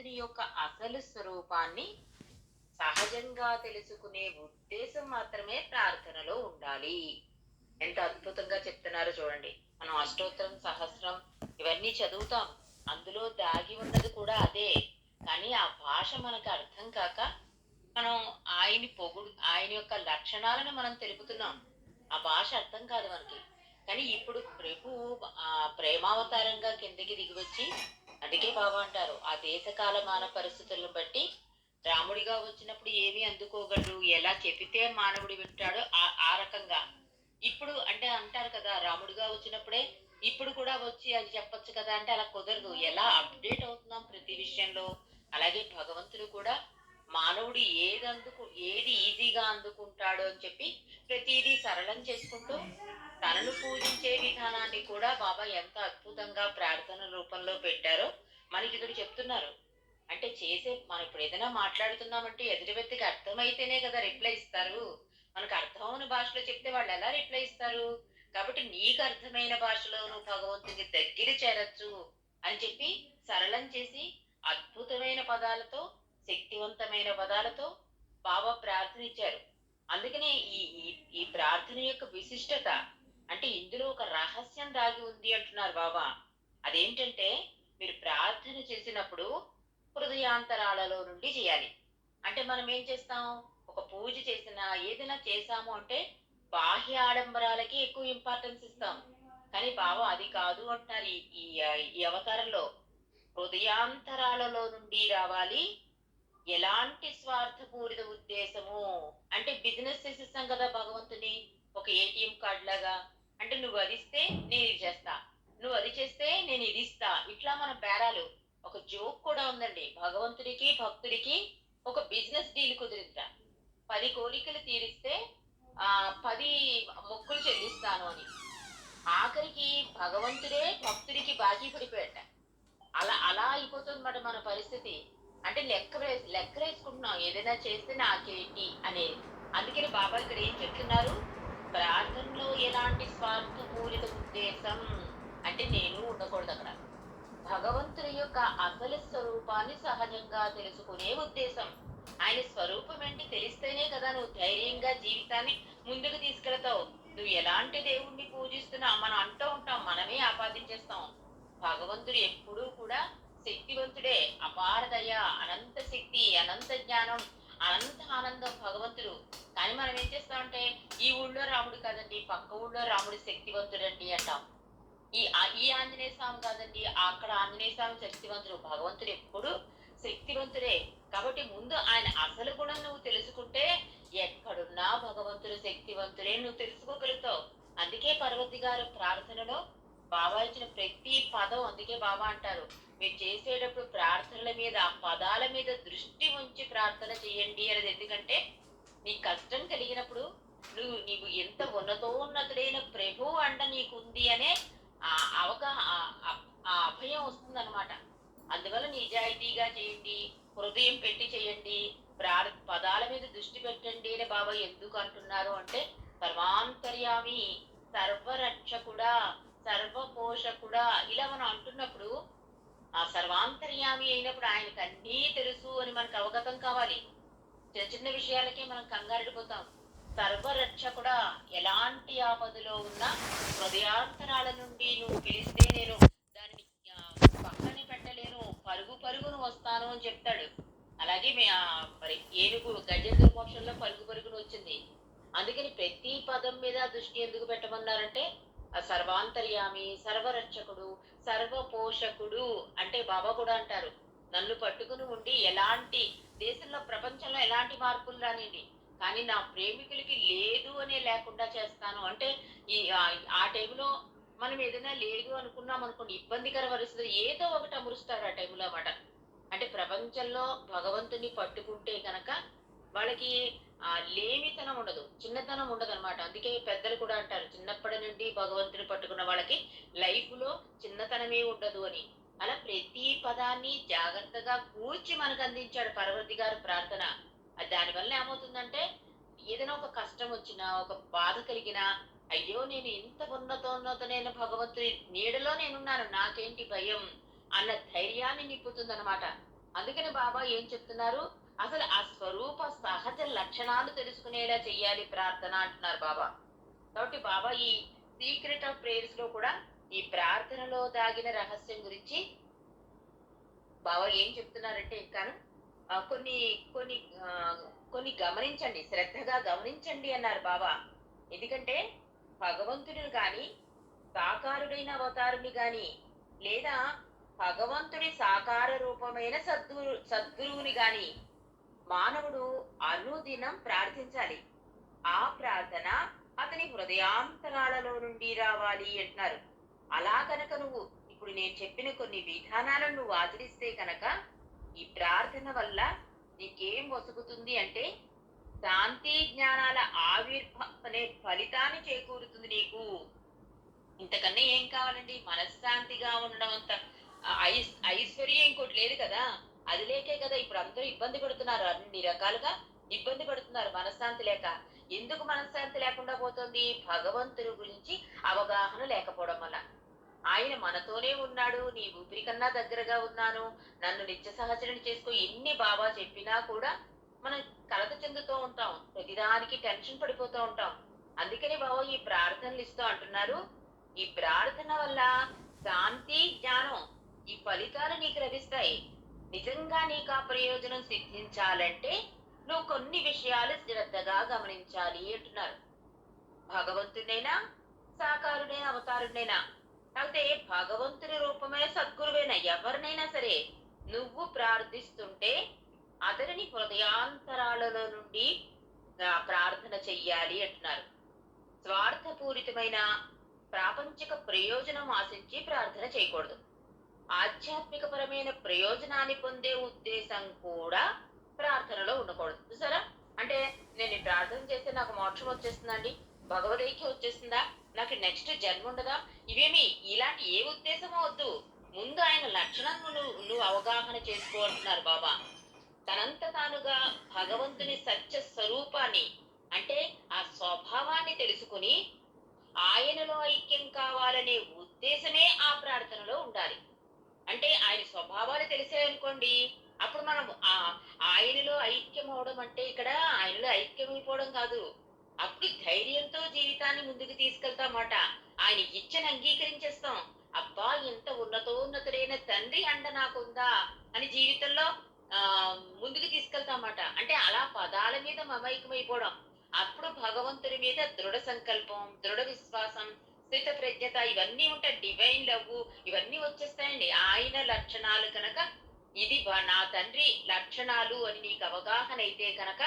భగవంతుని యొక్క అసలు స్వరూపాన్ని సహజంగా తెలుసుకునే ఉద్దేశం మాత్రమే ప్రార్థనలో ఉండాలి. ఎంత అద్భుతంగా చెప్తున్నారో చూడండి. మనం అష్టోత్తరం సహస్రం ఇవన్నీ చదువుతాం. అందులో దాగి ఉన్నది కూడా అదే. కానీ ఆ భాష మనకు అర్థం కాక మనం ఆయన పొగుడు ఆయన యొక్క లక్షణాలను మనం తెలుపుతున్నాం. ఆ భాష అర్థం కాదు మనకి. కానీ ఇప్పుడు ప్రభు ఆ ప్రేమావతారంగా కిందకి దిగి వచ్చి అందుకే బాబా అంటారు ఆ దేశ కాలమాన పరిస్థితులను బట్టి రాముడిగా వచ్చినప్పుడు ఏమి అందుకోగలరు ఎలా చెబితే మానవుడు వింటాడో ఆ ఆ రకంగా. ఇప్పుడు అంటే అంటారు కదా రాముడిగా వచ్చినప్పుడే ఇప్పుడు కూడా వచ్చి అది చెప్పొచ్చు కదా అంటే అలా కుదరదు. ఎలా అప్డేట్ అవుతున్నాం ప్రతి విషయంలో? అలాగే భగవంతుడు కూడా మానవుడు ఏది అందుకు ఏది ఈజీగా అందుకుంటాడో అని చెప్పి ప్రతిదీ సరళం చేసుకుంటూ తనను పూజించే విధానాన్ని కూడా బాబా ఎంత అద్భుతంగా ప్రార్థన రూపంలో పెట్టారో మనకి ఇక్కడ చెప్తున్నారు. అంటే చేసే మనం ఇప్పుడు ఏదైనా మాట్లాడుతున్నామంటే ఎదుటి వ్యక్తికి అర్థమైతేనే కదా రిప్లై ఇస్తారు. మనకు అర్థమైన భాషలో చెప్తే వాళ్ళు ఎలా రిప్లై ఇస్తారు? కాబట్టి నీకు అర్థమైన భాషలోను భగవంతునికి దగ్గర చేరచ్చు అని చెప్పి సరళం చేసి అద్భుతమైన పదాలతో శక్తివంతమైన పదాలతో బాబా ప్రార్థన ఇచ్చారు అందుకనే ఈ ఈ- ఈ ప్రార్థన యొక్క విశిష్టత అంటే ఇందులో ఒక రహస్యం దాగి ఉంది అంటున్నారు బాబా. అదేంటంటే మీరు ప్రార్థన చేసినప్పుడు హృదయాంతరాలలో నుండి చేయాలి. అంటే మనం ఏం చేస్తాం? ఒక పూజ చేసినా ఏదైనా చేసాము అంటే బాహ్య ఆడంబరాలకి ఎక్కువ ఇంపార్టెన్స్ ఇస్తాం. కానీ బాబా అది కాదు అంటున్నారు ఈ ఈ- ఈ అవతారంలో. హృదయాంతరాలలో నుండి రావాలి ఎలాంటి స్వార్థపూరిత ఉద్దేశము? అంటే బిజినెస్ చేసిస్తాం కదా భగవంతుని ఒక ఏటీఎం కార్డ్ లాగా. అంటే నువ్వు అది ఇస్తే నేను ఇది చేస్తా. నువ్వు అది చేస్తే నేను ఇది ఇస్తా. ఇట్లా మన బేరాలు. ఒక జోక్ కూడా ఉందండి. భగవంతుడికి భక్తుడికి ఒక బిజినెస్ డీల్ కుదిరిందా పది కోరికలు తీరిస్తే ఆ పది మొక్కులు చెల్లిస్తాను అని. ఆఖరికి భగవంతుడే భక్తుడికి బాకీ పడిపోయాట అలా అలా అయిపోతుంది మన పరిస్థితి. అంటే లెక్క లెక్క వేసుకుంటున్నాం ఏదైనా చేస్తే నాకేంటి అనేది అందుకని బాబా ఇక్కడ ఏం చెప్తున్నారు? ప్రార్థనలో ఎలాంటి స్వార్థపూరిత ఉద్దేశం అంటే నేను ఉండకూడదు అక్కడ. భగవంతుని యొక్క అసలు స్వరూపాన్ని సహజంగా తెలుసుకునే ఉద్దేశం. ఆయన స్వరూపం ఏంటి తెలిస్తేనే కదా నువ్వు ధైర్యంగా జీవితాన్ని ముందుకు తీసుకెళ్తావు. నువ్వు ఎలాంటి దేవుణ్ణి పూజిస్తున్నావు? మనం అంటూ ఉంటాం మనమే ఆపాదించేస్తాం. భగవంతుడు ఎప్పుడూ కూడా శక్తివంతుడే అపార దయ అనంత శక్తి అనంత జ్ఞానం అనంత ఆనందం భగవంతుడు. కానీ మనం ఏం చేస్తామంటే ఈ ఊళ్ళో రాముడు కాదండి పక్క ఊళ్ళో రాముడు శక్తివంతుడండి అంటాం. ఈ ఈ ఆంజనేయ స్వామి కాదండి అక్కడ ఆంజనేయ స్వామి శక్తివంతుడు భగవంతుడు ఎప్పుడు శక్తివంతుడే. కాబట్టి ముందు ఆయన అసలు గుణం నువ్వు తెలుసుకుంటే ఎక్కడున్నా భగవంతుడు శక్తివంతుడే నువ్వు తెలుసుకోగలుగుతావు. అందుకే పర్వతి గారు ప్రార్థనలో బాబా ఇచ్చిన ప్రతి పదం అందుకే బాబా అంటారు. మీరు చేసేటప్పుడు ప్రార్థనల మీద ఆ పదాల మీద దృష్టి ఉంచి ప్రార్థన చేయండి అనేది. ఎందుకంటే నీ కష్టం కలిగినప్పుడు నువ్వు నీవు ఎంత ఉన్నతోన్నతుడైన ప్రభు అండ నీకుంది అనే ఆ అవగా ఆ- ఆ- ఆ అభయం వస్తుందన్నమాట. అందువల్ల నిజాయితీగా చేయండి హృదయం పెట్టి చేయండి ప్రార్ పదాల మీద దృష్టి పెట్టండి అని బాబా ఎందుకు అంటున్నారు అంటే సర్వాంతర్యామి సర్వరక్షకుడా సర్వపోషకుడా ఇలా మనం అంటున్నప్పుడు ఆ సర్వాంతర్యామి అయినప్పుడు ఆయనకు అన్నీ తెలుసు అని మనకు అవగతం కావాలి. చిన్న చిన్న విషయాలకే మనం కంగారుడిపోతాం సర్వరక్షకుడా ఎలాంటి ఆపదలో ఉన్నా హృదయాంతరాల నుండి నువ్వు పిలిస్తే నేను దాన్ని పక్కన పక్కనే పెట్టలేను పరుగు పరుగును వస్తాను అని చెప్తాడు. అలాగే మే- మరి ఏనుగు గజేంద్ర మోక్షంలో పరుగు పరుగును వచ్చింది. అందుకని ప్రతి పదం మీద దృష్టి ఎందుకు పెట్టమన్నారంటే సర్వాంతర్యామి సర్వరక్షకుడు సర్వపోషకుడు అంటే బాబా కూడా అంటారు. నన్ను పట్టుకుని ఉండి ఎలాంటి దేశంలో ప్రపంచంలో ఎలాంటి మార్పులు రానివ్వండి కానీ నా ప్రేమికులకి లేదు అనే లేకుండా చేస్తాను. అంటే ఈ ఆ- టైంలో మనం ఏదైనా లేదు అనుకున్నాం అనుకోండి ఇబ్బందికర పరిస్థితి ఏదో ఒకటి అమరుస్తాడు ఆ టైంలో అన్నమాట. అంటే ప్రపంచంలో భగవంతుని పట్టుకుంటే కనుక వాళ్ళకి ఆ లేమితనం ఉండదు చిన్నతనం ఉండదు అనమాట అందుకే పెద్దలు కూడా అంటారు చిన్నప్పటి నుండి భగవంతుని పట్టుకున్న వాళ్ళకి లైఫ్లో చిన్నతనమే ఉండదు అని. అలా ప్రతి పదాన్ని జాగ్రత్తగా కూర్చి మనకు అందించాడు పరవర్తి గారు ప్రార్థన. దానివల్ల ఏమవుతుందంటే ఏదైనా ఒక కష్టం వచ్చినా ఒక బాధ కలిగినా అయ్యో నేను ఇంత ఉన్నతోన్నతనైన భగవంతుని నీడలో నేనున్నాను నాకేంటి భయం అన్న ధైర్యాన్ని నింపుతుందన్నమాట. అందుకని బాబా ఏం చెప్తున్నారు? అసలు ఆ స్వరూప సహజ లక్షణాలు తెలుసుకునేలా చెయ్యాలి ప్రార్థన అంటున్నారు బాబా. కాబట్టి బాబా ఈ సీక్రెట్ ఆఫ్ ప్రేయర్స్లో కూడా ఈ ప్రార్థనలో దాగిన రహస్యం గురించి బాబా ఏం చెప్తున్నారంటే ఇంకాను కొన్ని కొన్ని కొన్ని గమనించండి శ్రద్ధగా గమనించండి అన్నారు బాబా. ఎందుకంటే భగవంతుడిని కానీ సాకారుడైన అవతారుని కానీ లేదా భగవంతుడి సాకార రూపమైన సద్గురు సద్గురువుని కానీ మానవుడు అనుదినం ప్రార్థించాలి. ఆ ప్రార్థన అతని హృదయాంతరాలలో నుండి రావాలి అంటున్నారు. అలా కనుక నువ్వు ఇప్పుడు నేను చెప్పిన కొన్ని విధానాలను నువ్వు ఆచరిస్తే కనుక ఈ ప్రార్థన వల్ల నీకేం వసుగుతుంది అంటే శాంతి జ్ఞానాల ఆవిర్భావం అనే ఫలితాన్ని చేకూరుతుంది నీకు. ఇంతకన్నా ఏం కావాలండి? మనశ్శాంతిగా ఉండడం అంత ఐశ్వర్యం ఇంకోటి లేదు కదా. అది లేకే కదా ఇప్పుడు అందరూ ఇబ్బంది పడుతున్నారు. అన్ని రకాలుగా ఇబ్బంది పడుతున్నారు మనశ్శాంతి లేక. ఎందుకు మనశ్శాంతి లేకుండా పోతుంది? భగవంతుని గురించి అవగాహన లేకపోవడం వల్ల. ఆయన మనతోనే ఉన్నాడు. నీ ఊపిరి కన్నా దగ్గరగా ఉన్నాను. నన్ను నిత్య సహచరణ చేసుకో. ఎన్ని బాబా చెప్పినా కూడా మనం కలత చెందుతూ ఉంటాం. ప్రతిదానికి టెన్షన్ పడిపోతూ ఉంటాం. అందుకని బాబా ఈ ప్రార్థనలు ఇస్తూ అంటున్నారు. ఈ ప్రార్థన వల్ల శాంతి జ్ఞానం ఈ ఫలితాలు నీకు లభిస్తాయి. నిజంగా నీకు ఆ ప్రయోజనం సిద్ధించాలంటే నువ్వు కొన్ని విషయాలు శ్రద్ధగా గమనించాలి అంటున్నారు. భగవంతుడైనా సాకారుడైన అవతారుడైనా అయితే భగవంతుని రూపమే సద్గురువైన ఎవరినైనా సరే నువ్వు ప్రార్థిస్తుంటే అతనిని హృదయాంతరాలలో నుండి ప్రార్థన చెయ్యాలి అంటున్నారు. స్వార్థపూరితమైన ప్రాపంచిక ప్రయోజనం ఆశించి ప్రార్థన చేయకూడదు. ఆధ్యాత్మిక పరమైన ప్రయోజనాన్ని పొందే ఉద్దేశం కూడా ప్రార్థనలో ఉండకూడదు. చూసారా అంటే నేను ప్రార్థన చేస్తే నాకు మోక్షం వచ్చేస్తుందండి? భగవదైక్యం వచ్చేస్తుందా? నాకు నెక్స్ట్ జన్మ ఉండదా? ఇవేమి ఇలాంటి ఏ ఉద్దేశం వద్దు. ముందు ఆయన లక్షణం నువ్వు నువ్వు అవగాహన చేసుకో అంటున్నారు బాబా. తనంత తానుగా భగవంతుని సత్య స్వరూపాన్ని అంటే ఆ స్వభావాన్ని తెలుసుకుని ఆయనలో ఐక్యం కావాలనే ఉద్దేశమే ఆ ప్రార్థనలో ఉండాలి. అంటే ఆయన స్వభావాలు తెలిసాయనుకోండి అప్పుడు మనం ఆ ఆయనలో ఐక్యం అవడం అంటే ఇక్కడ ఆయనలో ఐక్యమైపోవడం కాదు. అప్పుడు ధైర్యంతో జీవితాన్ని ముందుకు తీసుకెళ్తామాట. ఆయన ఇచ్చని అంగీకరించేస్తాం. అబ్బా ఎంత ఉన్నతోన్నతుడైన తండ్రి అండ నాకుందా అని జీవితంలో ఆ ముందుకు తీసుకెళ్తామాట. అంటే అలా పదాల మీద మమైకమైపోవడం. అప్పుడు భగవంతుడి మీద దృఢ సంకల్పం దృఢ విశ్వాసం స్థిత ప్రజ్ఞత ఇవన్నీ ఉంటాయి. డివైన్ లవ్ ఇవన్నీ వచ్చేస్తాయండి. ఆయన లక్షణాలు కనుక ఇది నా తండ్రి లక్షణాలు అని నీకు అవగాహన అయితే కనుక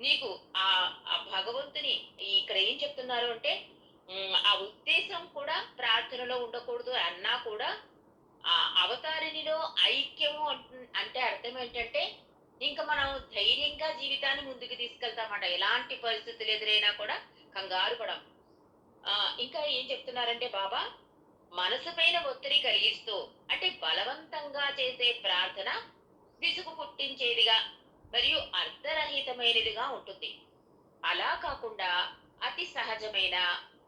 నీకు ఆ ఆ భగవంతుని ఇక్కడ ఏం చెప్తున్నారు అంటే ఆ ఉద్దేశం కూడా ప్రార్థనలో ఉండకూడదు అన్నా కూడా ఆ అవతారిణిలో ఐక్యము అంటే అర్థం ఏంటంటే ఇంకా మనం ధైర్యంగా జీవితాన్ని ముందుకు తీసుకెళ్తామట. ఎలాంటి పరిస్థితులు ఎదురైనా కూడా కంగారు పడం ఇంకా ఏం చెప్తున్నారంటే బాబా? మనసు పైన ఒత్తిడి కలిగిస్తూ అంటే బలవంతంగా చేసే ప్రార్థన విసుగు పుట్టించేదిగా మరియు అర్ధరహితమైనదిగా ఉంటుంది. అలా కాకుండా అతి సహజమైన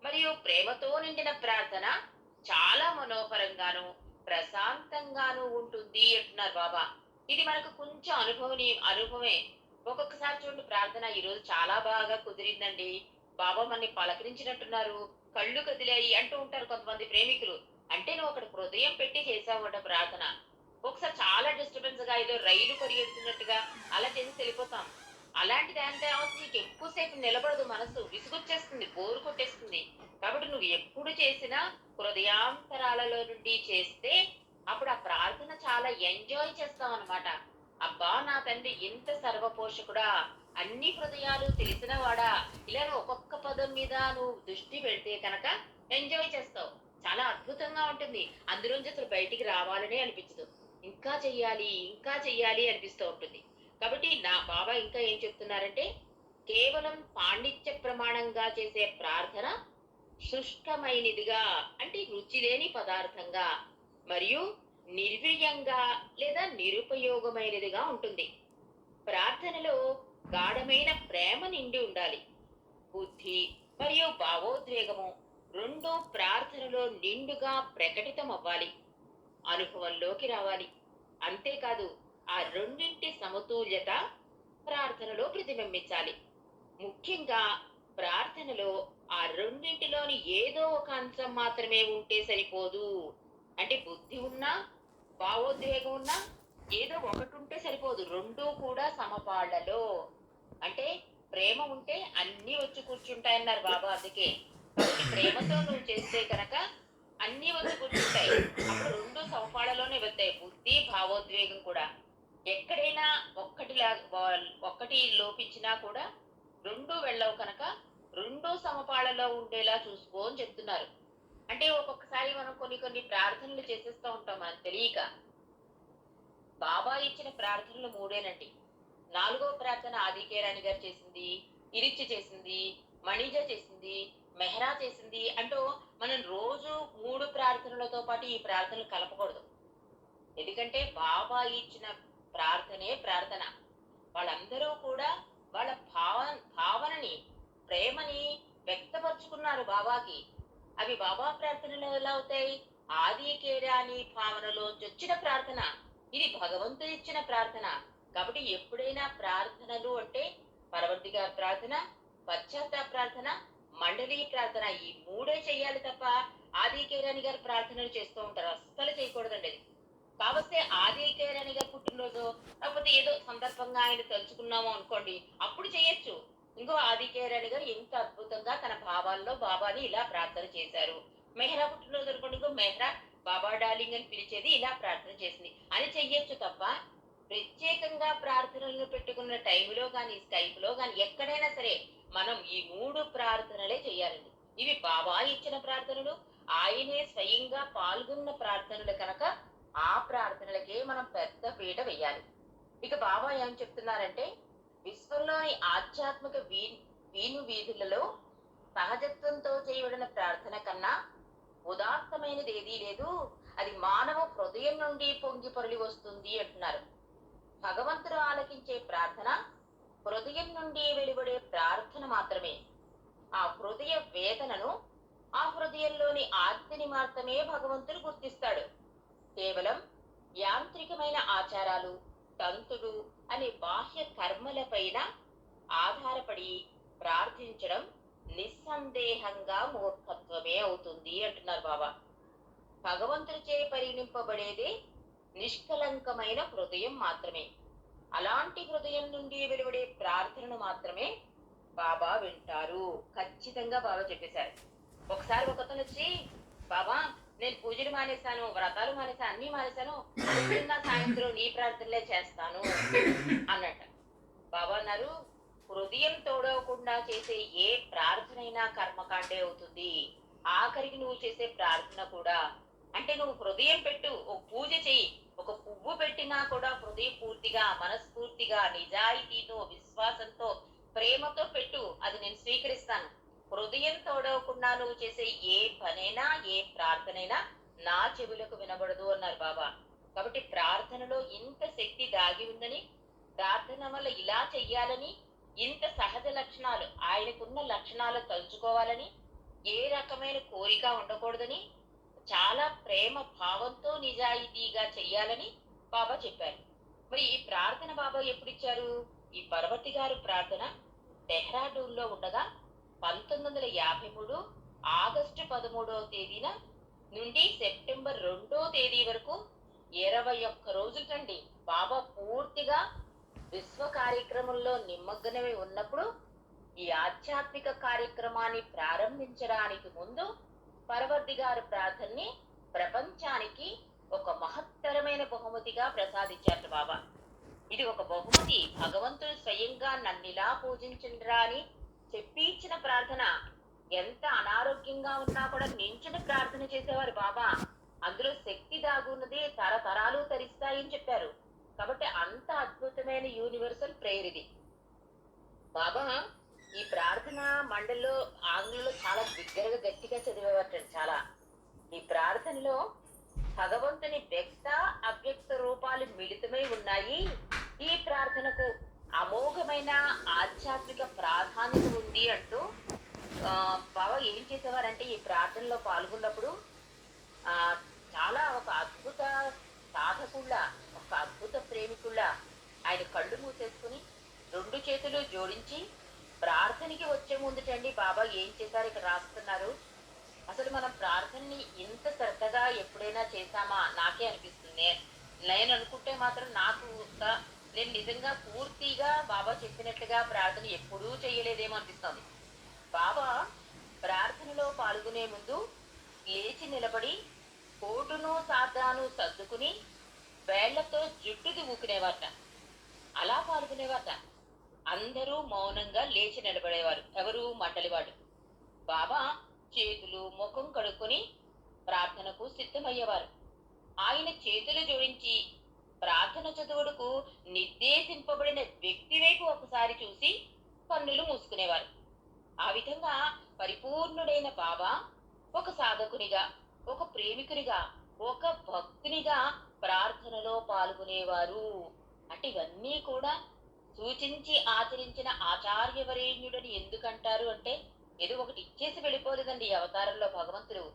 మరియు ప్రేమతో నిండిన ప్రార్థన చాలా మనోహరంగాను ప్రశాంతంగాను ఉంటుంది అంటున్నారు బాబా. ఇది మనకు కొంచెం అనుభవని అనుభవమే. ఒక్కొక్కసారి చూడండి ప్రార్థన ఈరోజు చాలా బాగా కుదిరిందండి. బాబా మనని పలకరించినట్టున్నారు. కళ్ళు కదిలాయి అంటూ ఉంటారు కొంతమంది ప్రేమికులు. అంటే నువ్వు అక్కడ హృదయం పెట్టి చేసావట ప్రార్థన. ఒకసారి చాలా డిస్టర్బెన్స్గా ఏదో రైలు పరిగెడుతున్నట్టుగా అలా చేసి వెళ్ళిపోతాం. అలాంటిది అంటే నీకు ఎక్కువసేపు నిలబడదు మనసు. విసుగొచ్చేస్తుంది బోరు కొట్టేస్తుంది. కాబట్టి నువ్వు ఎప్పుడు చేసినా హృదయాంతరాలలో నుండి చేస్తే అప్పుడు ఆ ప్రార్థన చాలా ఎంజాయ్ చేస్తాం అనమాట అబ్బా నా తండ్రి ఇంత సర్వపోషకుడా. అన్ని హృదయాలు తెలిసిన వాడా? ఇలా ఒక్కొక్క పదం మీద నువ్వు దృష్టి పెడితే కనుక ఎంజాయ్ చేస్తావు. చాలా అద్భుతంగా ఉంటుంది. అందులోంచి అసలు బయటికి రావాలని అనిపించదు. ఇంకా చెయ్యాలి ఇంకా చెయ్యాలి అనిపిస్తూ ఉంటుంది. కాబట్టి నా బాబా ఇంకా ఏం చెప్తున్నారంటే కేవలం పాండిత్య ప్రమాణంగా చేసే ప్రార్థన శుష్కమైనదిగా అంటే రుచిలేని పదార్థంగా మరియు నిర్వీర్యంగా లేదా నిరుపయోగమైనదిగా ఉంటుంది. ప్రార్థనలో గాఢమైన ప్రేమ నిండి ఉండాలి. బుద్ధి మరియు భావోద్వేగము రెండూ ప్రార్థనలో నిండుగా ప్రకటితం అవ్వాలి అనుభవంలోకి రావాలి. అంతేకాదు ఆ రెండింటి సమతుల్యత ప్రార్థనలో ప్రతిబింబించాలి. ముఖ్యంగా ప్రార్థనలో ఆ రెండింటిలోని ఏదో ఒక అంశం మాత్రమే ఉంటే సరిపోదు. అంటే బుద్ధి ఉన్నా భావోద్వేగం ఉన్నా ఏదో ఒకటి ఉంటే సరిపోదు. రెండు కూడా సమపాళ్ళలో అంటే ప్రేమ ఉంటే అన్ని వచ్చి కూర్చుంటాయన్నారు బాబా అందుకే. కాబట్టి ప్రేమతో నువ్వు చేస్తే కనుక అన్ని వచ్చి కూర్చుంటాయి. అప్పుడు రెండు సమపాళ్ళలోనే వెళ్తాయి. బుద్ధి భావోద్వేగం కూడా. ఎక్కడైనా ఒక్కటి ఒక్కటి లోపించినా కూడా రెండు వెళ్ళవు కనుక రెండు సమపాళ్ళలో ఉండేలా చూసుకో అని చెప్తున్నారు. అంటే ఒక్కొక్కసారి మనం కొన్ని కొన్ని ప్రార్థనలు చేసేస్తూ ఉంటాం మనకు తెలియక. బాబా ఇచ్చిన ప్రార్థనలు మూడేనండి. నాలుగో ప్రార్థన ఆదికేరాణి గారు చేసింది ఇరిచ్చి చేసింది మణిజ చేసింది మెహరా చేసింది అంటూ మనం రోజు మూడు ప్రార్థనలతో పాటు ఈ ప్రార్థనలు కలపకూడదు. ఎందుకంటే బాబా ఇచ్చిన ప్రార్థనే ప్రార్థన. వాళ్ళందరూ కూడా వాళ్ళ భావ భావనని ప్రేమని వ్యక్తపరుచుకున్నారు బాబాకి. అవి బాబా ప్రార్థనలు ఎలా అవుతాయి? ఆది కేరాని భావనలోంచి వచ్చిన ప్రార్థన. ఇది భగవంతుడు ఇచ్చిన ప్రార్థన. కాబట్టి ఎప్పుడైనా ప్రార్థనలు అంటే పరవర్తిగా ప్రార్థన పశ్చాత్తాప ప్రార్థన మండలి ప్రార్థన ఈ మూడే చేయాలి తప్ప ఆది కేరాని గారు ప్రార్థనలు చేస్తూ ఉంటారు. అస్సలు చేయకూడదండి అది. కాబట్టి ఆది కేరాని గారు పుట్టినరోజు లేకపోతే ఏదో సందర్భంగా ఆయన తలుచుకున్నాము అనుకోండి అప్పుడు చేయొచ్చు. ఇంకో ఆది కేరాని గారు ఎంత అద్భుతంగా తన భావాల్లో బాబాని ఇలా ప్రార్థన చేశారు. మెహ్రా పుట్టినరోజు అనుకోండి ఇంకో మెహ్రా బాబా డార్లింగ్ అని పిలిచేది ఇలా ప్రార్థన చేసింది. అని చెయ్యొచ్చు తప్ప? ప్రత్యేకంగా ప్రార్థనలు పెట్టుకున్న టైంలో కానీ స్కైప్లో కానీ ఎక్కడైనా సరే మనం ఈ మూడు ప్రార్థనలే చేయాలండి ఇవి బాబా ఇచ్చిన ప్రార్థనలు ఆయనే స్వయంగా పాల్గొన్న ప్రార్థనలు కనుక ఆ ప్రార్థనలకే మనం పెద్ద పీట వేయాలి. ఇక బాబా ఏం చెప్తున్నారంటే విశ్వంలోని ఆధ్యాత్మిక వీ వీణు వీధులలో సహజత్వంతో చేయబడిన ప్రార్థన కన్నా ఉదాత్తమైనది ఏదీ లేదు. అది మానవ హృదయం నుండి పొంగి పొరలి వస్తుంది అంటున్నారు. భగవంతుడు ఆలకించే ప్రార్థన హృదయం నుండి వెలువడే ప్రార్థన మాత్రమే. ఆ హృదయ వేదనను ఆ హృదయంలోని ఆర్తిని మాత్రమే భగవంతుడు గుర్తిస్తాడు. కేవలం యాంత్రికమైన ఆచారాలు తంతుడు అనే బాహ్య కర్మలపైన ఆధారపడి ప్రార్థించడం నిస్సందేహంగా మూర్ఖత్వమే అవుతుంది అంటున్నారు బాబా. భగవంతుడిచే పరిగణింపబడేదే నిష్కలంకమైన హృదయం మాత్రమే. అలాంటి హృదయం నుండి వెలువడే ప్రార్థనను మాత్రమే బాబా వింటారు. ఖచ్చితంగా బాబా చెప్పేశారు. ఒకసారి ఒకతను వచ్చి బాబా నేను పూజలు మానేశాను వ్రతాలు మానేశాను అన్ని మానేశాను సాయంత్రం నీ ప్రార్థనలే చేస్తాను అన్నట్టు. బాబా అన్నారు హృదయం తోడవకుండా చేసే ఏ ప్రార్థనైనా కర్మకాండే అవుతుంది. ఆఖరికి నువ్వు చేసే ప్రార్థన కూడా. అంటే నువ్వు హృదయం పెట్టు ఒక పూజ చెయ్యి. ఒక పువ్వు పెట్టినా కూడా హృదయం పూర్తిగా మనస్ఫూర్తిగా నిజాయితీతో విశ్వాసంతో ప్రేమతో పెట్టు. అది నేను స్వీకరిస్తాను. హృదయం తోడవకుండా నువ్వు చేసే ఏ పనైనా ఏ ప్రార్థనైనా నా చెవులకు వినబడదు అన్నారు బాబా. కాబట్టి ప్రార్థనలో ఇంత శక్తి దాగి ఉందని ప్రార్థన వల్ల ఇలా చెయ్యాలని ఇంత సహజ లక్షణాలు ఆయనకున్న లక్షణాలు తలుచుకోవాలని ఏ రకమైన కోరిక ఉండకూడదని చాలా ప్రేమ భావంతో నిజాయితీగా చెయ్యాలని బాబా చెప్పారు. మరి ఈ ప్రార్థన బాబా ఎప్పుడు ఇచ్చారు ఈ పర్వతి గారు ప్రార్థన డెహ్రాడూన్లో ఉండగా పంతొమ్మిది వందల యాభై మూడు ఆగస్టు పదమూడవ తేదీన నుండి సెప్టెంబర్ రెండో తేదీ వరకు ఇరవై ఒక్క రోజులకండి బాబా పూర్తిగా విశ్వ కార్యక్రమంలో నిమగ్నమై ఉన్నప్పుడు ఈ ఆధ్యాత్మిక కార్యక్రమాన్ని ప్రారంభించడానికి ముందు పరవర్తి గారి ప్రార్థనని ప్రపంచానికి ఒక మహత్తరమైన బహుమతిగా ప్రసాదించారు బాబా. ఇది ఒక బహుమతి. భగవంతుడు స్వయంగా నన్నిలా పూజించండిరా అని చెప్పి ఇచ్చిన ప్రార్థన. ఎంత అనారోగ్యంగా ఉన్నా కూడా నించుని ప్రార్థన చేసేవారు బాబా. అందులో శక్తి దాగున్నది తరతరాలు తరిస్తాయని చెప్పారు. కాబట్టి అంత అద్భుతమైన యూనివర్సల్ ప్రేయర్ ఇది. బాబా ఈ ప్రార్థన మండలిలో ఆంగ్లంలో చాలా బిగ్గరగా గట్టిగా చదివేవారు చాలా. ఈ ప్రార్థనలో భగవంతుని వ్యక్త అవ్యక్త రూపాలు మిళితమై ఉన్నాయి. ఈ ప్రార్థనకు అమోఘమైన ఆధ్యాత్మిక ప్రాధాన్యత ఉంది అంటూ బాబా ఏం చేసేవారంటే ఈ ప్రార్థనలో పాల్గొన్నప్పుడు చాలా ఒక అద్భుత సాధకుళ్ళ ఒక అద్భుత ప్రేమికుల్లా ఆయన కళ్ళు మూసేసుకుని రెండు చేతులు జోడించి ప్రార్థనకి వచ్చే ముందుటండి బాబా ఏం చేశారు ఇక్కడ రాస్తున్నారు? అసలు మనం ప్రార్థనని ఇంత శ్రద్ధగా ఎప్పుడైనా చేశామా? నాకే అనిపిస్తుంది. నేను అనుకుంటే మాత్రం నాకు నేను నిజంగా పూర్తిగా బాబా చెప్పినట్లుగా ప్రార్థన ఎప్పుడూ చేయలేదేమో అనిపిస్తుంది. బాబా ప్రార్థనలో పాల్గొనే ముందు లేచి నిలబడి కోటును సాధాను సర్దుకుని వేళ్ళతో జుట్టుది ఊకునేవారట. అలా పాల్గొనేవారట. అందరూ మౌనంగా లేచి నిలబడేవారు. ఎవరు మండలివాడు బాబా చేతులు ముఖం కడుక్కొని ప్రార్థనకు సిద్ధమయ్యేవారు. ఆయన చేతులు జోడించి ప్రార్థన చదువుడుకు నిర్దేశింపబడిన వ్యక్తి వైపు ఒకసారి చూసి కన్నులు మూసుకునేవారు. ఆ విధంగా పరిపూర్ణుడైన బాబా ఒక సాధకునిగా ఒక ప్రేమికునిగా ఒక భక్తునిగా ప్రార్థనలో పాల్గొనేవారు. అంటే ఇవన్నీ కూడా సూచించి ఆచరించిన ఆచార్యవరేణ్యుడని ఎందుకంటారు అంటే ఏదో ఒకటి ఇచ్చేసి వెళ్ళిపోలేదండి ఈ అవతారంలో భగవంతుడు.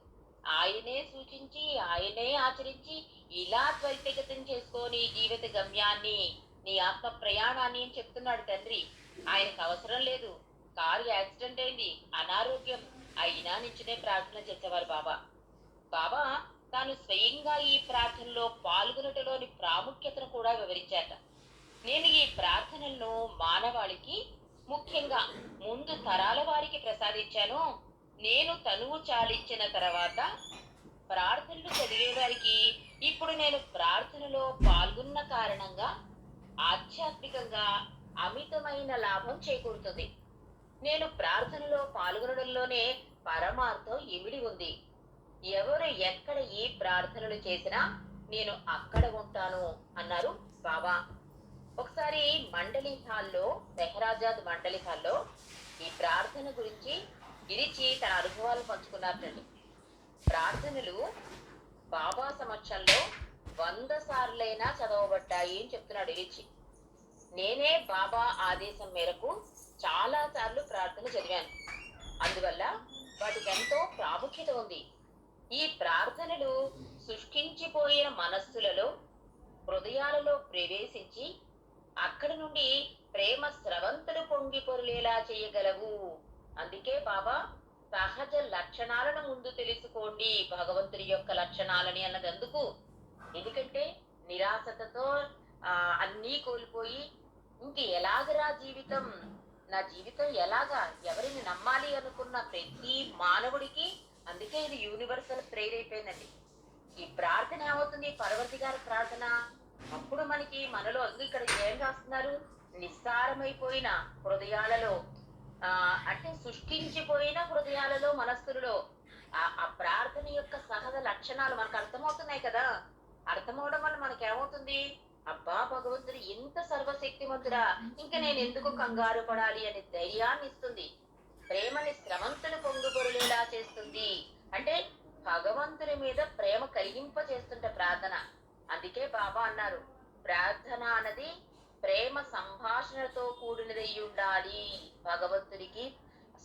ఆయనే సూచించి ఆయనే ఆచరించి ఇలా త్వరితగతం చేసుకోని జీవిత గమ్యాన్ని నీ ఆత్మ ప్రయాణాన్ని అని చెప్తున్నాడు తండ్రి. ఆయనకు అవసరం లేదు. కారు యాక్సిడెంట్ అయింది. అనారోగ్యం. అయినా నుంచునే ప్రార్థన చేసేవారు బాబా. బాబా తాను స్వయంగా ఈ ప్రార్థనలో పాల్గొనటలోని ప్రాముఖ్యతను కూడా వివరించాట. నేను ఈ ప్రార్థనలను మానవాళికి ముఖ్యంగా ముందు తరాల వారికి ప్రసాదించాను. నేను తనువు చాలించిన తర్వాత ప్రార్థనలు చదివేవారికి ఇప్పుడు నేను ప్రార్థనలో పాల్గొన్న కారణంగా ఆధ్యాత్మికంగా అమితమైన లాభం చేకూరుతుంది. నేను ప్రార్థనలో పాల్గొనడంలోనే పరమార్థం ఇమిడి ఉంది. ఎవరు ఎక్కడ ఏ ప్రార్థనలు చేసినా నేను అక్కడ ఉంటాను అన్నారు బాబా. ఒకసారి మండలి హాల్లో మెహరాజాద్ మండలి హాల్లో ఈ ప్రార్థన గురించి గిరిచి తన అనుభవాలు పంచుకున్నారటండి ప్రార్థనలు బాబా సమక్షంలో వంద సార్లైనా చదవబడ్డాయి అని చెప్తున్నాడు ఇరిచి నేనే బాబా ఆదేశం మేరకు చాలా సార్లు ప్రార్థన చదివాను. అందువల్ల వాటికి ఎంతో ప్రాముఖ్యత ఉంది. ఈ ప్రార్థనలు శుష్కించిపోయిన మనస్సులలో హృదయాలలో ప్రవేశించి అక్కడి నుండి ప్రేమ స్రవంతులు పొంగి పొరలేలా చేయగలవు. అందుకే బాబా సహజ లక్షణాలను ముందు తెలుసుకోండి. భగవంతుడి యొక్క లక్షణాలని అన్నదందుకు. ఎందుకంటే నిరాశతతో ఆ, అన్నీ కోల్పోయి ఇంక ఎలాగరా జీవితం? నా జీవితం ఎలాగా? ఎవరిని నమ్మాలి అనుకున్న ప్రతి మానవుడికి అందుకే ఇది యూనివర్సల్ ప్రేయర్ అయిపోయిందండి ఈ ప్రార్థన ఏమవుతుంది? పర్వతి గారి ప్రార్థన. అప్పుడు మనకి మనలో అందుకు ఇక్కడ ఏం రాస్తున్నారు? నిస్సారమైపోయిన హృదయాలలో ఆ అంటే సృష్టించిపోయిన హృదయాలలో మనస్సులలో ఆ ఆ ప్రార్థన యొక్క సహజ లక్షణాలు మనకు అర్థమవుతున్నాయి కదా? అర్థమవడం వల్ల మనకి ఏమవుతుంది అబ్బా భగవంతుడు ఎంత సర్వశక్తిమంతుడా. ఇంకా నేను ఎందుకు కంగారు పడాలి అనే ధైర్యాన్ని ఇస్తుంది ప్రేమని శ్రమంతులు పొంగుపొరులేలా చేస్తుంది అంటే భగవంతుని మీద ప్రేమ చేస్తుంటే ప్రార్థన. అందుకే బాబా అన్నారు ప్రార్థన అన్నది ప్రేమ సంభాషణతో కూడినదై ఉండాలి భగవంతుడికి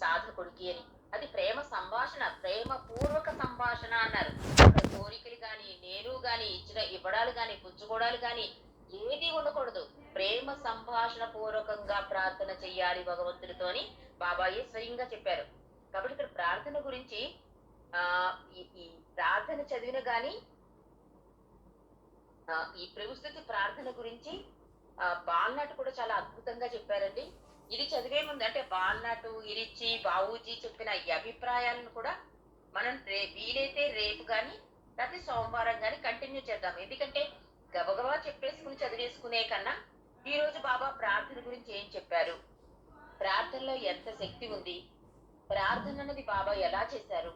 సాధకుడికి అని. అది ప్రేమ సంభాషణ ప్రేమ పూర్వక సంభాషణ అన్నారు. కోరికలు గాని నేను గాని ఇచ్చిన ఇవ్వడాలు గాని పుచ్చుకోవడాలు గాని ఏది ఉండకూడదు. ప్రేమ సంభాషణ పూర్వకంగా ప్రార్థన చెయ్యాలి భగవంతుడితో అని బాబాయే స్వయంగా చెప్పారు. కాబట్టి ఇక్కడ ప్రార్థన గురించి ఆ ఈ ప్రార్థన చదివిన గాని ఈ ప్రభుస్థితి ప్రార్థన గురించి బాల్నాటు బాల్నాట్ కూడా చాలా అద్భుతంగా చెప్పారండి. ఇది చదివే ముందు అంటే బాల్నాటు ఇరిచి బావూజీ చెప్పిన ఈ అభిప్రాయాలను కూడా మనం రే వీలైతే రేపు కానీ ప్రతి సోమవారం కానీ కంటిన్యూ చేద్దాం. ఎందుకంటే గబగబా చెప్పేసుకుని చదివేసుకునే కన్నా ఈ రోజు బాబా ప్రార్థన గురించి ఏం చెప్పారు? ప్రార్థనలో ఎంత శక్తి ఉంది? ప్రార్థన అనేది బాబా ఎలా చేశారు?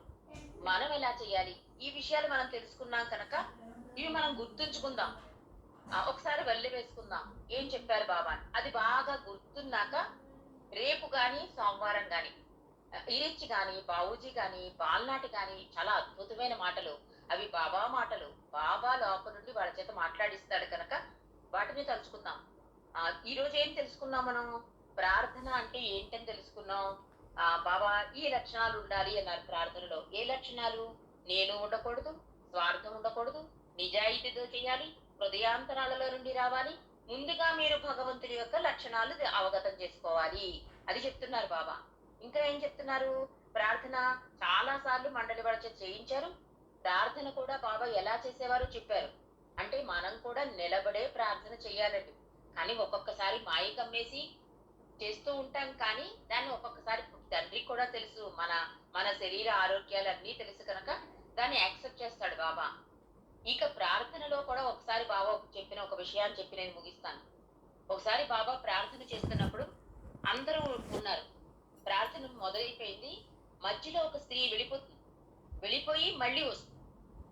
మనం ఎలా చేయాలి? ఈ విషయాలు మనం తెలుసుకున్నాం కనుక ఇవి మనం గుర్తుంచుకుందాం. ఒకసారి వెళ్ళి వేసుకుందాం. ఏం చెప్పారు బాబా అని. అది బాగా గుర్తున్నాక రేపు కానీ సోమవారం కానీ ఆ, ఇరిచి బావూజీ కానీ బాల్నాటి కానీ చాలా అద్భుతమైన మాటలు. అవి బాబా మాటలు. బాబా లోపల నుండి వాళ్ళ చేత మాట్లాడిస్తాడు కనుక వాటిని తలుచుకుందాం. ఆ, ఈ రోజు ఏం తెలుసుకున్నాం మనం? ప్రార్థన అంటే ఏంటని తెలుసుకున్నాం? ఆ బాబా ఈ లక్షణాలు ఉండాలి అన్నారు ప్రార్థనలో. ఏ లక్షణాలు? నేను ఉండకూడదు స్వార్థం ఉండకూడదు నిజాయితీతో చేయాలి హృదయాంతరాలలో నుండి రావాలి ముందుగా మీరు భగవంతుడి యొక్క లక్షణాలు అవగతం చేసుకోవాలి. అది చెప్తున్నారు బాబా. ఇంకా ఏం చెప్తున్నారు? ప్రార్థన చాలా సార్లు మండలి వరచ చేయించారు. ప్రార్థన కూడా బాబా ఎలా చేసేవారో చెప్పారు. అంటే మనం కూడా నిలబడే ప్రార్థన చేయాలండి. కానీ ఒక్కొక్కసారి మాయ కమ్మేసి చేస్తూ ఉంటాం కానీ దాన్ని ఒక్కొక్కసారి తండ్రికి కూడా తెలుసు. మన మన శరీర ఆరోగ్యాలు అన్నీ తెలుసు కనుక దాన్ని యాక్సెప్ట్ చేస్తాడు బాబా. ఇక ప్రార్థనలో కూడా ఒకసారి బాబా చెప్పిన ఒక విషయాన్ని చెప్పి నేను ముగిస్తాను. ఒకసారి బాబా ప్రార్థన చేస్తున్నప్పుడు అందరూ ఉన్నారు. ప్రార్థన మొదలైపోయింది. మధ్యలో ఒక స్త్రీ వెళ్ళిపోతుంది. వెళ్ళిపోయి మళ్ళీ వస్తుంది.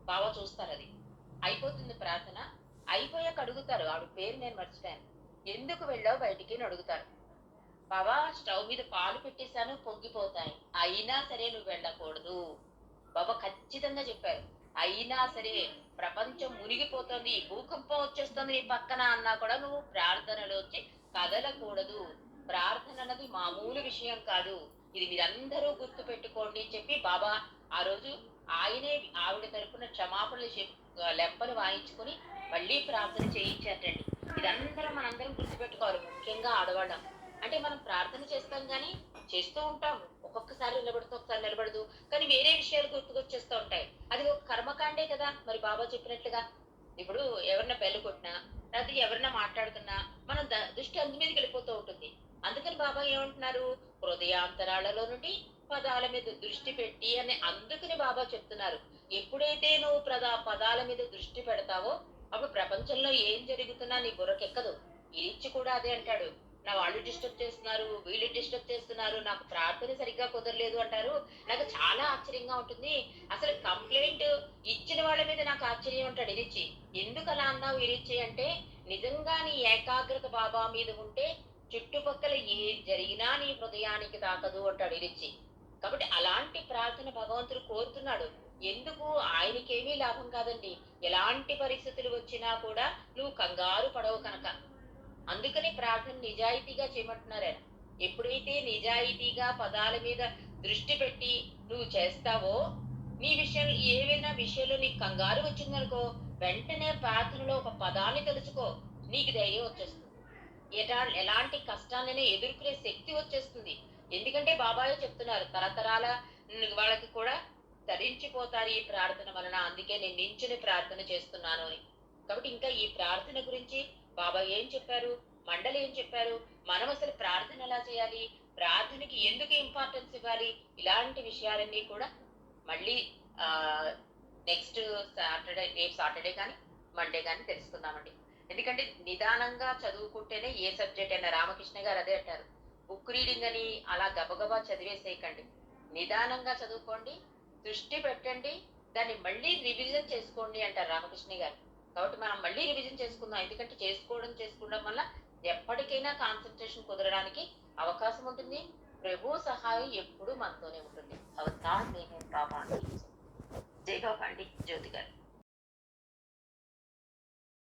బాబా చూస్తారు అది. అయిపోతుంది ప్రార్థన. అయిపోయాక అడుగుతారు. ఆవిడ పేరు నేను మర్చిపోయాను. ఎందుకు వెళ్ళావు? బయటికి అని అడుగుతారు. బాబా స్టవ్ మీద పాలు పెట్టేశాను పొంగిపోతాయి. అయినా సరే నువ్వు వెళ్ళకూడదు. బాబా ఖచ్చితంగా చెప్పారు. అయినా సరే ప్రపంచం మునిగిపోతుంది భూకంపం వచ్చేస్తుంది నీ పక్కన అన్నా కూడా నువ్వు ప్రార్థనలోంచి కదలకూడదు. ప్రార్థన అన్నది మామూలు విషయం కాదు. ఇది మీరందరూ గుర్తు పెట్టుకోండి అని చెప్పి బాబా ఆ రోజు ఆయనే ఆవిడ తరపున క్షమాపణలు లెప్పలు లెంపలు వాయించుకొని మళ్ళీ ప్రార్థన చేయించారండి ఇదందరం మనందరం గుర్తుపెట్టుకోవాలి ముఖ్యంగా ఆడవాళ్ళం. అంటే మనం ప్రార్థన చేస్తాం కానీ చేస్తూ ఉంటాం. ఒక్కసారి నిలబడుతూ ఒకసారి నిలబడదు. కానీ వేరే విషయాలు గుర్తుకొచ్చేస్తూ ఉంటాయి. అది ఒక కర్మకాండే కదా. మరి బాబా చెప్పినట్లుగా ఇప్పుడు ఎవరన్నా బెల్లు కొట్టినా లేకపోతే ఎవరన్నా మాట్లాడుతున్నా మన ద- దృష్టి అందు మీదకి వెళ్ళిపోతూ ఉంటుంది. అందుకని బాబా ఏమంటున్నారు? హృదయాంతరాలలో నుండి పదాల మీద దృష్టి పెట్టి అని అందుకని బాబా చెప్తున్నారు. ఎప్పుడైతే నువ్వు ప్రదా పదాల మీద దృష్టి పెడతావో అప్పుడు ప్రపంచంలో ఏం జరుగుతున్నా నీ బుర్రకెక్కదు. ఇచ్చి కూడా అదే అంటాడు. నా వాళ్ళు డిస్టర్బ్ చేస్తున్నారు వీళ్ళు డిస్టర్బ్ చేస్తున్నారు నాకు ప్రార్థన సరిగ్గా కుదరలేదు అంటారు. నాకు చాలా ఆశ్చర్యంగా ఉంటుంది. అసలు కంప్లైంట్ ఇచ్చిన వాళ్ళ మీద నాకు ఆశ్చర్యం ఉంటాడు ఇరిచి ఎందుకు అలా అన్నావు ఇరిచి అంటే నిజంగా నీ ఏకాగ్రత బాబా మీద ఉంటే చుట్టుపక్కల ఏం జరిగినా నీ హృదయానికి తాకదు అంటాడు ఇరిచి కాబట్టి అలాంటి ప్రార్థన భగవంతుడు కోరుతున్నాడు. ఎందుకు? ఆయనకేమీ లాభం కాదండి. ఎలాంటి పరిస్థితులు వచ్చినా కూడా నువ్వు కంగారు పడవు కనుక. అందుకని ప్రార్థన నిజాయితీగా చేయమంటున్నారు ఆయన. ఎప్పుడైతే నిజాయితీగా పదాల మీద దృష్టి పెట్టి నువ్వు చేస్తావో నీ విషయం ఏవైనా విషయంలో నీకు కంగారు వచ్చిందనుకో వెంటనే ప్రార్థనలో ఒక పదాన్ని తెలుసుకో. నీకు ధైర్యం వచ్చేస్తుంది. ఎటా ఎలాంటి కష్టాన్ని ఎదుర్కొనే శక్తి వచ్చేస్తుంది. ఎందుకంటే బాబాయ్ చెప్తున్నారు తరతరాల వాళ్ళకి కూడా ధరించిపోతారు ఈ ప్రార్థన వలన. అందుకే నేను నించుని ప్రార్థన చేస్తున్నాను అని. కాబట్టి ఇంకా ఈ ప్రార్థన గురించి బాబా ఏం చెప్పారు? మండలి ఏం చెప్పారు? మనం అసలు ప్రార్థన ఎలా చేయాలి? ప్రార్థనకి ఎందుకు ఇంపార్టెన్స్ ఇవ్వాలి? ఇలాంటి విషయాలన్నీ కూడా మళ్ళీ నెక్స్ట్ సాటర్డే రేపు సాటర్డే కానీ మండే కానీ తెలుసుకుందామండి. ఎందుకంటే నిదానంగా చదువుకుంటేనే ఏ సబ్జెక్ట్ అయినా రామకృష్ణ గారు అదే అంటారు. బుక్ రీడింగ్ అని అలా గబగబా చదివేసేయకండి. నిదానంగా చదువుకోండి దృష్టి పెట్టండి దాన్ని మళ్ళీ రివిజన్ చేసుకోండి అంటారు రామకృష్ణ గారు. కాబట్టి మనం మళ్ళీ రివిజన్ చేసుకుందాం. ఎందుకంటే చేసుకోవడం చేసుకోవడం వల్ల ఎప్పటికైనా కాన్సన్ట్రేషన్ కుదరడానికి అవకాశం ఉంటుంది. ప్రభు సహాయం ఎప్పుడూ మనతోనే ఉంటుంది. అవతార్ నేనే బాబా జై బాబా అండి. జ్యోతి గారు.